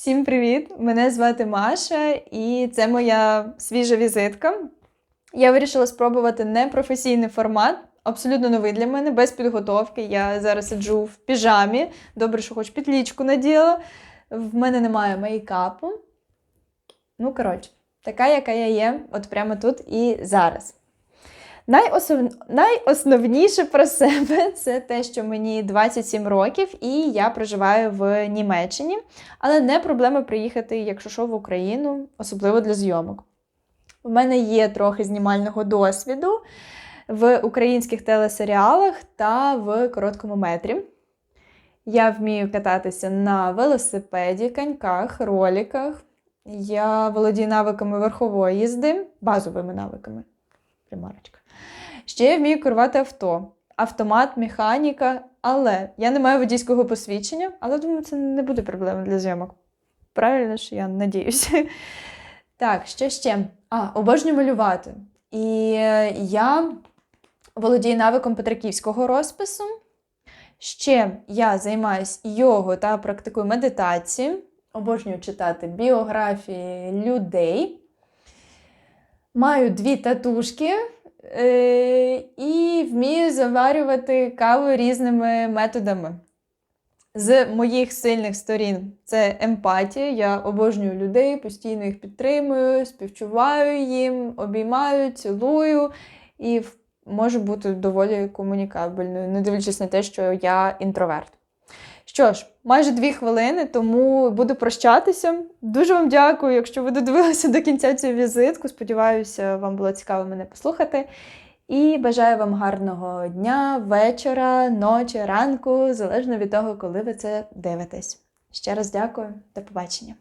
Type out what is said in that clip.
Всім привіт! Мене звати Маша, і це моя свіжа візитка. Я вирішила спробувати непрофесійний формат, абсолютно новий для мене, без підготовки. Я зараз сиджу в піжамі. Добре, що хоч підлічку наділа. В мене немає мейкапу. Ну, коротше, така, яка я є, от прямо тут і зараз. Найосов... Найосновніше про себе це те, що мені 27 років і я проживаю в Німеччині, але не проблема приїхати, якщо що, в Україну, особливо для зйомок. У мене є трохи знімального досвіду в українських телесеріалах та в короткому метрі. Я вмію кататися на велосипеді, коньках, роліках. Я володію навиками верхової їзди, базовими навиками. Примарочка. Ще я вмію керувати авто, автомат, механіка, але я не маю водійського посвідчення, але думаю, це не буде проблемою для зйомок. Правильно ж, я надіюся. Так, що ще? А, обожнюю малювати. І е, я володію навиком петриківського розпису. Ще я займаюся його та практикую медитації. Обожнюю читати біографії людей. Маю дві татушки е- і вмію заварювати каву різними методами. З моїх сильних сторін це емпатія. Я обожнюю людей, постійно їх підтримую, співчуваю їм, обіймаю, цілую і можу бути доволі комунікабельною, не дивлячись на те, що я інтроверт. Що ж, майже дві хвилини, тому буду прощатися. Дуже вам дякую, якщо ви додивилися до кінця цю візитку. Сподіваюся, вам було цікаво мене послухати. І бажаю вам гарного дня, вечора, ночі, ранку, залежно від того, коли ви це дивитесь. Ще раз дякую, до побачення.